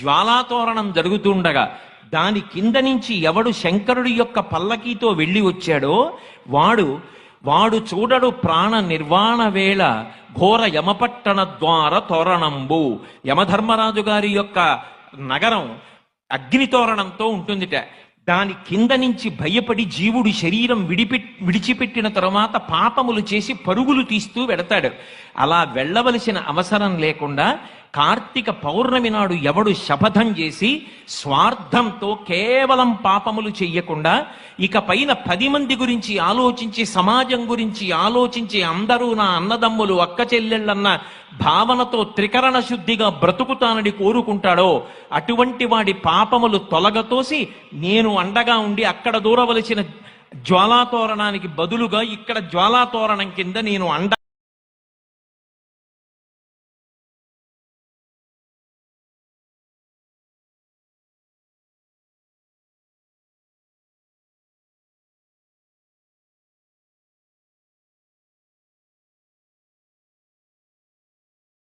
జ్వాలాతోరణం జరుగుతుండగా దాని కింద నుంచి ఎవడు శంకరుడి యొక్క పల్లకీతో వెళ్ళి వచ్చాడో వాడు వాడు చూడడు ప్రాణ నిర్వాణ వేళ ఘోర యమపట్టణ ద్వార తోరణంబు. యమధర్మరాజు గారి యొక్క నగరం అగ్నితోరణంతో ఉంటుందిట. దాని కింద నుంచి భయపడి జీవుడు శరీరం విడిపి విడిచిపెట్టిన తరువాత పాపములు చేసి పరుగులు తీస్తూ వెడతాడు. అలా వెళ్ళవలసిన అవసరం లేకుండా కార్తీక పౌర్ణమి నాడు ఎవడు శపథం చేసి స్వార్థంతో కేవలం పాపములు చెయ్యకుండా ఇక పైన పది మంది గురించి ఆలోచించి సమాజం గురించి ఆలోచించి అందరూ నా అన్నదమ్ములు అక్క చెల్లెళ్ళన్న భావనతో త్రికరణ శుద్ధిగా బ్రతుకుతానని కోరుకుంటాడో అటువంటి వాడి పాపములు తొలగతోసి నేను అండగా ఉండి అక్కడ దూరవలసిన జ్వాలాతోరణానికి బదులుగా ఇక్కడ జ్వాలాతోరణం కింద నేను అండ